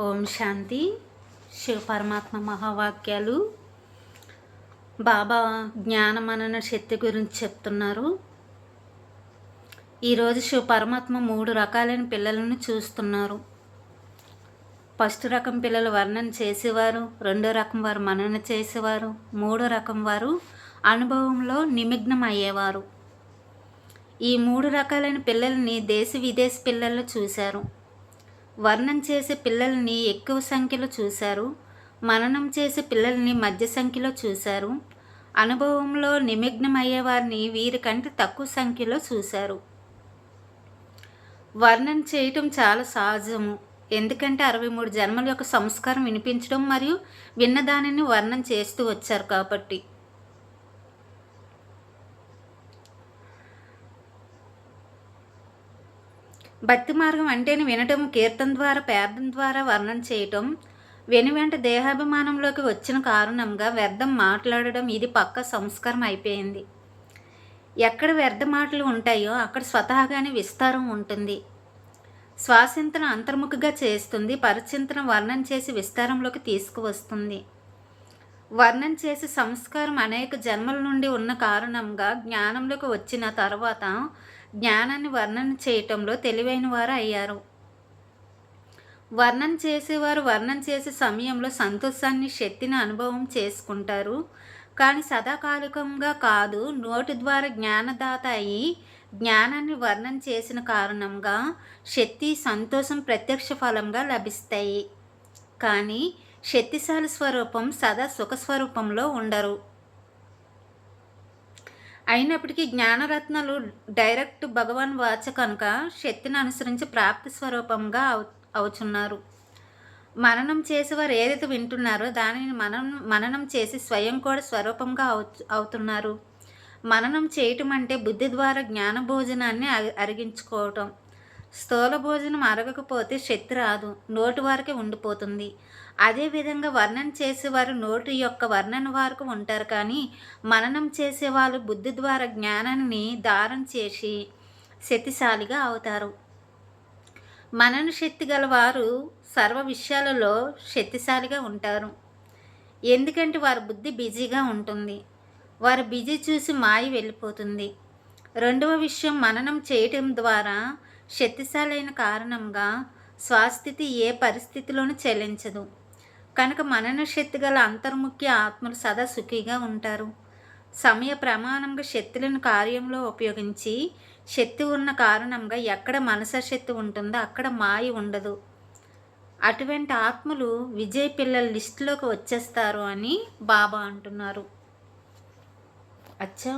ఓం శాంతి. శివ పరమాత్మ మహావాక్యాలు. బాబా జ్ఞానమనన శక్తి గురించి చెప్తున్నారు. ఈరోజు శివ పరమాత్మ మూడు రకాలైన పిల్లలను చూస్తున్నారు. ఫస్ట్ రకం పిల్లలు వర్ణన చేసేవారు రెండో రకం వారు మనన చేసేవారు మూడో రకం వారు అనుభవంలో నిమగ్నం అయ్యేవారు ఈ మూడు రకాలైన పిల్లల్ని దేశ విదేశ పిల్లల్లో చూశారు. వర్ణం చేసే పిల్లల్ని ఎక్కువ సంఖ్యలో చూశారు. మననం చేసే పిల్లల్ని మధ్య సంఖ్యలో చూశారు. అనుభవంలో నిమగ్నం అయ్యేవారిని వీరికంటే తక్కువ సంఖ్యలో చూశారు. వర్ణం చేయటం చాలా సహజము. ఎందుకంటే అరవై మూడు జన్మల యొక్క సంస్కారం వినిపించడం మరియు విన్నదానిని వర్ణం చేస్తూ వచ్చారు కాబట్టి. భక్తి మార్గం అంటేనే వినటం కీర్తన ద్వారా పేదం ద్వారా వర్ణన చేయటం. వెను వెంట దేహాభిమానంలోకి వచ్చిన కారణంగా వ్యర్థం మాట్లాడడం ఇది పక్క సంస్కారం అయిపోయింది. ఎక్కడ వ్యర్థ మాటలు ఉంటాయో అక్కడ స్వతహాగానే విస్తారం ఉంటుంది. శ్వాసింతన అంతర్ముఖగా చేస్తుంది పరిచింతన వర్ణన చేసి విస్తారంలోకి తీసుకువస్తుంది. వర్ణన చేసి సంస్కారం అనేక జన్మల నుండి ఉన్న కారణంగా జ్ఞానంలోకి వచ్చిన తర్వాత జ్ఞానాన్ని వర్ణన చేయటంలో తెలివైన వారు అయ్యారు. వర్ణన చేసేవారు వర్ణన చేసే సమయంలో సంతోషాన్ని శక్తిని అనుభవం చేసుకుంటారు. కానీ సదాకాలికంగా కాదు నోటి ద్వారా జ్ఞానదాత అయి జ్ఞానాన్ని వర్ణన చేసిన కారణంగా శక్తి సంతోషం ప్రత్యక్ష ఫలంగా లభిస్తాయి. కానీ శక్తిశాలి స్వరూపం సదా సుఖస్వరూపంలో ఉండరు. అయినప్పటికీ జ్ఞానరత్నాలు డైరెక్ట్ భగవాన్ వాచ కనుక శక్తిని అనుసరించి ప్రాప్తి స్వరూపంగా అవు అవుచున్నారు. మననం చేసేవారు ఏదైతే వింటున్నారో దానిని మనం మననం చేసి స్వయం కూడా స్వరూపంగా అవు అవుతున్నారు. మననం చేయటం అంటే బుద్ధి ద్వారా జ్ఞాన భోజనాన్ని అరిగించుకోవటం. స్థూల భోజనం అరగకపోతే శక్తి రాదు నోటి వారికి ఉండిపోతుంది. అదేవిధంగా వర్ణన చేసేవారు నోటి యొక్క వర్ణన వారికి ఉంటారు కానీ మననం చేసేవాళ్ళు బుద్ధి ద్వారా జ్ఞానాన్ని దారం చేసి శక్తిశాలిగా అవుతారు. మనన శక్తి గలవారు సర్వ విషయాలలో శక్తిశాలిగా ఉంటారు. ఎందుకంటే వారి బుద్ధి బిజీగా ఉంటుంది. వారు బిజీ చూసి మాయ వెళ్ళిపోతుంది. రెండవ విషయం మననం చేయటం ద్వారా శక్తిశాలైన కారణంగా స్వాస్థితి ఏ పరిస్థితిలోనూ చెల్లించదు. కనుక మనన శక్తి గల అంతర్ముఖ్య ఆత్మలు సదా సుఖీగా ఉంటారు. సమయ ప్రమాణంగా శక్తులను కార్యంలో ఉపయోగించి శక్తి ఉన్న కారణంగా ఎక్కడ మనస శక్తి ఉంటుందో అక్కడ మాయ ఉండదు. అటువంటి ఆత్మలు విజయ్ పిల్లల లిస్టులోకి వచ్చేస్తారు అని బాబా అంటున్నారు. అచ్చా!